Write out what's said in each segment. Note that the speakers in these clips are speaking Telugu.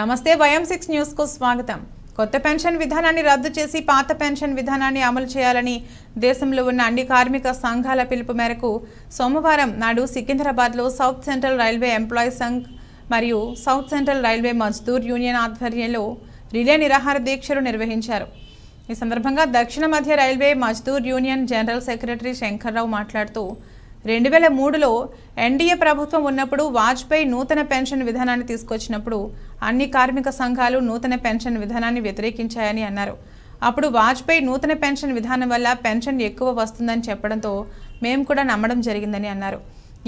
నమస్తే వయం సిక్స్ న్యూస్కు స్వాగతం. కొత్త పెన్షన్ విధానాన్ని రద్దు చేసి పాత పెన్షన్ విధానాన్ని అమలు చేయాలని దేశంలో ఉన్న అన్ని కార్మిక సంఘాల పిలుపు మేరకు సోమవారం నాడు సికింద్రాబాద్లో south central railway employees Sangh మరియు south central railway Mazdoor union ఆధ్వర్యంలో రిలే నిరాహార దీక్షలు నిర్వహించారు. ఈ సందర్భంగా దక్షిణ మధ్య railway Mazdoor union general secretary Shankarrao మాట్లాడుతూ రెండు వేల మూడులో ఎన్డీఏ ప్రభుత్వం ఉన్నప్పుడు వాజ్పేయి నూతన పెన్షన్ విధానాన్ని తీసుకొచ్చినప్పుడు అన్ని కార్మిక సంఘాలు నూతన పెన్షన్ విధానాన్ని వ్యతిరేకించాయని అన్నారు. అప్పుడు వాజ్పేయి నూతన పెన్షన్ విధానం వల్ల పెన్షన్ ఎక్కువ వస్తుందని చెప్పడంతో మేము కూడా నమ్మడం జరిగిందని అన్నారు.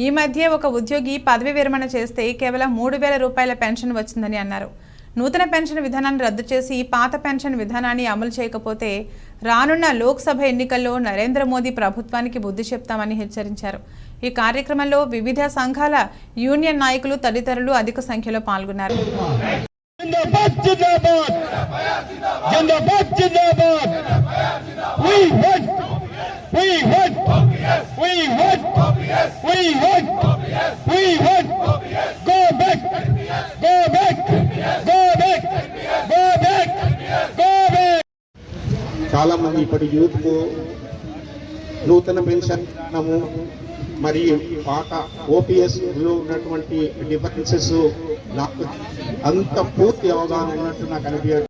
ఈ మధ్య ఒక ఉద్యోగి పదవి విరమణ చేస్తే కేవలం మూడు వేల రూపాయల పెన్షన్ వచ్చిందని అన్నారు. నూతన పెన్షన్ విధానాన్ని రద్దు చేసి పాత పెన్షన్ విధానాన్ని అమలు చేయకపోతే రానున్న లోక్సభ ఎన్నికల్లో నరేంద్ర మోదీ ప్రభుత్వానికి బుద్ధి చెప్తామని హెచ్చరించారు. ఈ కార్యక్రమంలో వివిధ సంఘాల యూనియన్ నాయకులు తదితరులు అధిక సంఖ్యలో పాల్గొన్నారు. We want we want we want we want go back. Go back. Go back. Go back. Go back. చాలా మంది ఇప్పటి యూత్కు నూతన పెన్షన్ విధానము మరియు పాత ఓపీఎస్లో ఉన్నటువంటి డిఫరెన్సెస్ నాకు అంత పూర్తి అవగాహన ఉన్నట్టు నాకు అనిపించదు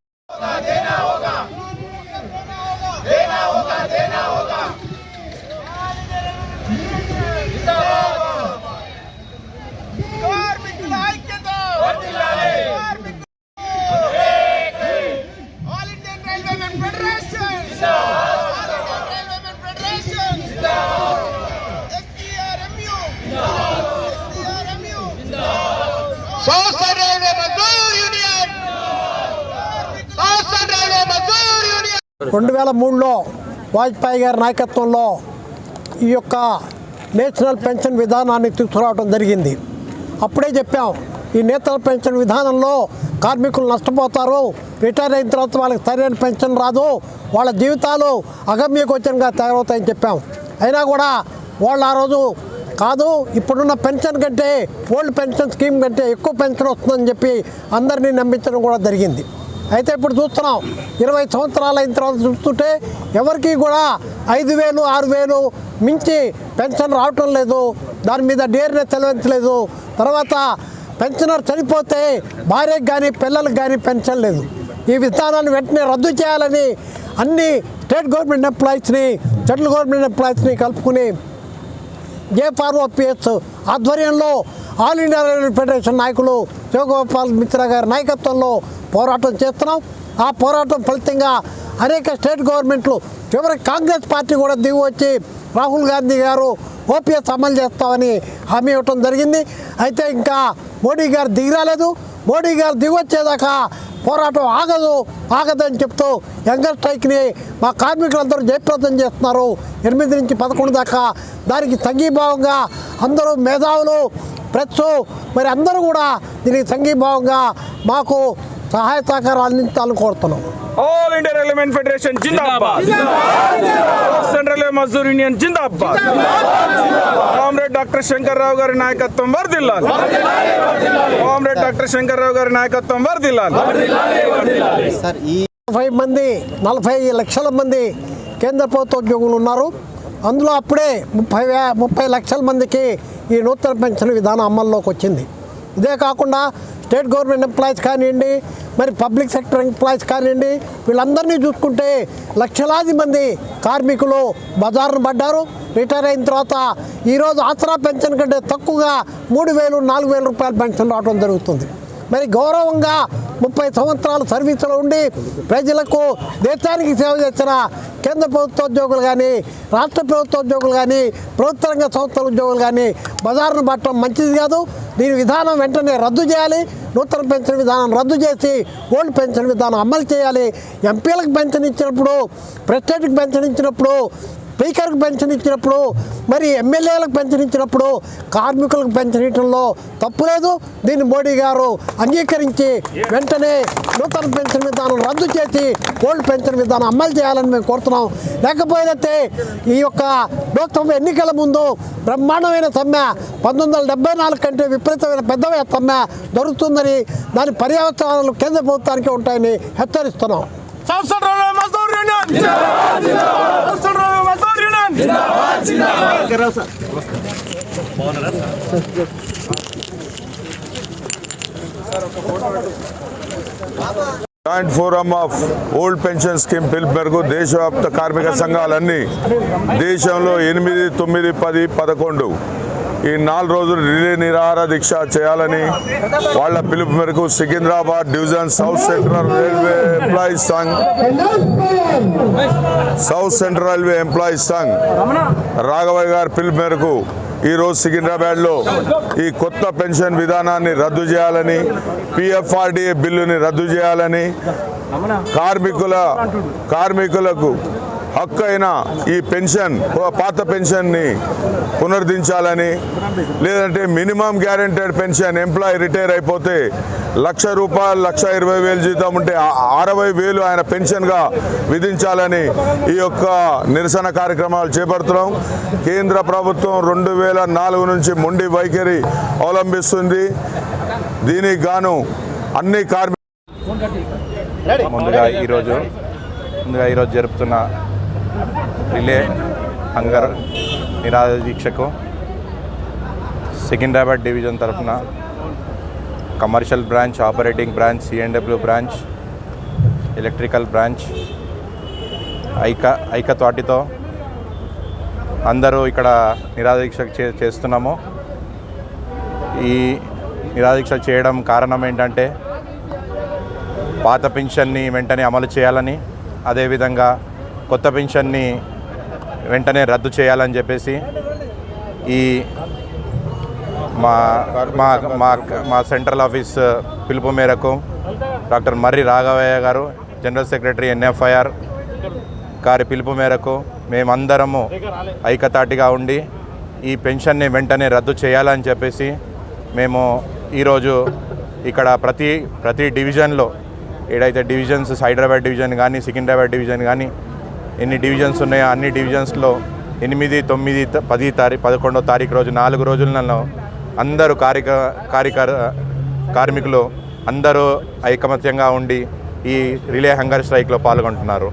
రెండు వేల మూడులో వాజ్పేయి గారి నాయకత్వంలో ఈ యొక్క నేషనల్ పెన్షన్ విధానాన్ని తీసుకురావడం జరిగింది. అప్పుడే చెప్పాం ఈ నేషనల్ పెన్షన్ విధానంలో కార్మికులు నష్టపోతారు రిటైర్ అయిన తర్వాత వాళ్ళకి సరైన పెన్షన్ రాదు వాళ్ళ జీవితాలు అగమ్యగోచరంగా తయారవుతాయని చెప్పాం. అయినా కూడా వాళ్ళు ఆ రోజు కాదు ఇప్పుడున్న పెన్షన్ కంటే ఓల్డ్ పెన్షన్ స్కీమ్ కంటే ఎక్కువ పెన్షన్ వస్తుందని చెప్పి అందరినీ నమ్మించడం కూడా జరిగింది. అయితే ఇప్పుడు చూస్తున్నాం. ఇరవై సంవత్సరాలు అయిన తర్వాత చూస్తుంటే ఎవరికి కూడా ఐదు వేలు ఆరు వేలు మించి పెన్షన్ రావటం లేదు. దాని మీద డేర్నే చెల్లించలేదు. తర్వాత పెన్షనర్ చనిపోతే భార్యకు కానీ పిల్లలకు కానీ పెన్షన్ లేదు. ఈ విధానాన్ని వెంటనే రద్దు చేయాలని అన్ని స్టేట్ గవర్నమెంట్ ఎంప్లాయీస్ని సెంట్రల్ గవర్నమెంట్ ఎంప్లాయీస్ని కలుపుకుని జేఫార్ఓపిఎస్ ఆధ్వర్యంలో ఆల్ ఇండియా రైల్వే ఫెడరేషన్ నాయకులు శివగోపాల్ మిత్ర గారి నాయకత్వంలో పోరాటం చేస్తున్నాం. ఆ పోరాటం ఫలితంగా అనేక స్టేట్ గవర్నమెంట్లు చివరికి కాంగ్రెస్ పార్టీ కూడా దిగి వచ్చి రాహుల్ గాంధీ గారు ఓపీఎస్ అమలు చేస్తామని హామీ ఇవ్వటం జరిగింది. అయితే ఇంకా మోడీ గారు దిగిరాలేదు మోడీ గారు దిగొచ్చేదాకా పోరాటం ఆగదు ఆగదని చెప్తూ యంగర్ స్ట్రైక్ని మా కార్మికులందరూ జయప్రదం చేస్తున్నారు. ఎనిమిది నుంచి పదకొండు దాకా దానికి సంఘీభావంగా అందరూ మేధావులు ప్రెస్ మరి అందరూ కూడా దీనికి సంఘీభావంగా మాకు సహాయ సహకారాలు అందించాలని కోరుతున్నాం. ఆల్ ఇండియా రైల్వేమెన్ ఫెడరేషన్ జిందాబాద్. సెంట్రల్ మజ్దూర్ యూనియన్ జిందాబాద్. కామ్రేడ్ డాక్టర్ శంకర్ రావు గారి నాయకత్వం వర్దిల్లాలి కామ్రేడ్ డాక్టర్ శంకర్ రావు గారి నాయకత్వం వర్దిల్లాలి నలభై మంది నలభై లక్షల మంది కేంద్ర ప్రభుత్వ ఉద్యోగులు ఉన్నారు. అందులో అప్పుడే ముప్పై వే ముప్పై లక్షల మందికి ఈ నూతన పెన్షన్ విధానం అమల్లోకి వచ్చింది. ఇదే కాకుండా స్టేట్ గవర్నమెంట్ ఎంప్లాయీస్ కానివ్వండి మరి పబ్లిక్ సెక్టర్ ఎంప్లాయీస్ కానివ్వండి వీళ్ళందరినీ చూసుకుంటే లక్షలాది మంది కార్మికులు బజారును పడ్డారు. రిటైర్ అయిన తర్వాత ఈరోజు ఆసరా పెన్షన్ కంటే తక్కువగా మూడు వేలు నాలుగు వేల రూపాయల పెన్షన్ రావడం జరుగుతుంది. మరి గౌరవంగా ముప్పై సంవత్సరాల సర్వీసులో ఉండి ప్రజలకు దేశానికి సేవ చేసిన కేంద్ర ప్రభుత్వ ఉద్యోగులు కానీ రాష్ట్ర ప్రభుత్వ ఉద్యోగులు కానీ ప్రభుత్వ రంగ సంస్థల ఉద్యోగులు కానీ బజారును పట్టడం మంచిది కాదు. దీని విధానం వెంటనే రద్దు చేయాలి. నూతన పెన్షన్ విధానం రద్దు చేసి ఓల్డ్ పెన్షన్ విధానం అమలు చేయాలి. ఎంపీలకు పెన్షన్ ఇచ్చినప్పుడు ప్రెసిడెంట్కి పెన్షన్ ఇచ్చినప్పుడు స్పీకర్కి పెన్షన్ ఇచ్చినప్పుడు మరి ఎమ్మెల్యేలకు పెన్షన్ ఇచ్చినప్పుడు కార్మికులకు పెన్షన్ ఇవ్వడంలో తప్పు లేదు. దీన్ని మోడీ గారు అంగీకరించి వెంటనే నూతన పెన్షన్ విధానం రద్దు చేసి ఓల్డ్ పెన్షన్ విధానం అమలు చేయాలని మేము కోరుతున్నాం. లేకపోతే ఈ యొక్క లోక్సభ ఎన్నికల ముందు బ్రహ్మాండమైన సమ్మె పంతొమ్మిది వందల డెబ్బై నాలుగు కంటే విపరీతమైన పెద్ద సమ్మె జరుగుతుందని దాని పర్యవసానాలు కేంద్ర ప్రభుత్వానికి ఉంటాయని హెచ్చరిస్తున్నాం. South joint forum of old pension scheme పిలుపు మేరకు దేశవ్యాప్త కార్మిక సంఘాలన్నీ దేశంలో ఎనిమిది తొమ్మిది పది పదకొండు ఈ నాలుగు రోజులు రిలే నిరాహార దీక్ష చేయాలని వాళ్ళ పిలుపు మేరకు Secunderabad division south central railway employees Sangh south central railway employees Sangh Raghavaiah గారి పిలుపు మేరకు ఈరోజు సికింద్రాబాద్లో ఈ కొత్త పెన్షన్ విధానాన్ని రద్దు చేయాలని పిఎఫ్ఆర్డిఏ బిల్లుని రద్దు చేయాలని కార్మికుల కార్మికులకు హక్కు అయిన ఈ పెన్షన్ పాత పెన్షన్ని పునరుద్ధరించాలని లేదంటే minimum guaranteed pension employee retire అయిపోతే లక్ష రూపాయలు లక్ష ఇరవై వేలు జీతం ఉంటే అరవై వేలు ఆయన పెన్షన్గా విధించాలని ఈ యొక్క నిరసన కార్యక్రమాలు చేపడుతున్నాం. కేంద్ర ప్రభుత్వం రెండు వేల నాలుగు నుంచి మొండి వైఖరి అవలంబిస్తుంది. దీనికి గాను అన్ని కార్మిక ముందుగా ఈరోజు ముందుగా ఈరోజు జరుపుతున్న రిలే హంగర్ నిరాధ దీక్షకు సికింద్రాబాద్ డివిజన్ తరఫున commercial branch operating branch CMW branch electrical branch ఐక ఐకత్వాటితో అందరూ ఇక్కడ నిరాదీక్ష చే చేస్తున్నాము. ఈ నిరాదీక్ష చేయడం కారణం ఏంటంటే పాత పెన్షన్ని వెంటనే అమలు చేయాలని అదేవిధంగా కొత్త పెన్షన్ని వెంటనే రద్దు చేయాలని చెప్పేసి ఈ మా మా మా మా సెంట్రల్ ఆఫీస్ పిలుపు మేరకు డాక్టర్ మర్రి రాఘవయ్య గారు జనరల్ సెక్రటరీ ఎన్ఎఫ్ఐఆర్ గారి పిలుపు మేరకు మేమందరము ఐకతాటిగా ఉండి ఈ పెన్షన్ని వెంటనే రద్దు చేయాలని చెప్పేసి మేము ఈరోజు ఇక్కడ ప్రతి ప్రతి డివిజన్లో ఏడైతే డివిజన్స్ హైదరాబాద్ డివిజన్ కానీ సికింద్రాబాద్ డివిజన్ కానీ ఎన్ని డివిజన్స్ ఉన్నాయో అన్ని డివిజన్స్లో ఎనిమిది తొమ్మిది త- పది తారీఖు పదకొండో తారీఖు రోజు నాలుగు రోజులలో అందరూ కార్యక కార్యకర్ కార్మికులు అందరూ ఐకమత్యంగా ఉండి ఈ రిలే హంగర్ స్ట్రైక్లో పాల్గొంటున్నారు.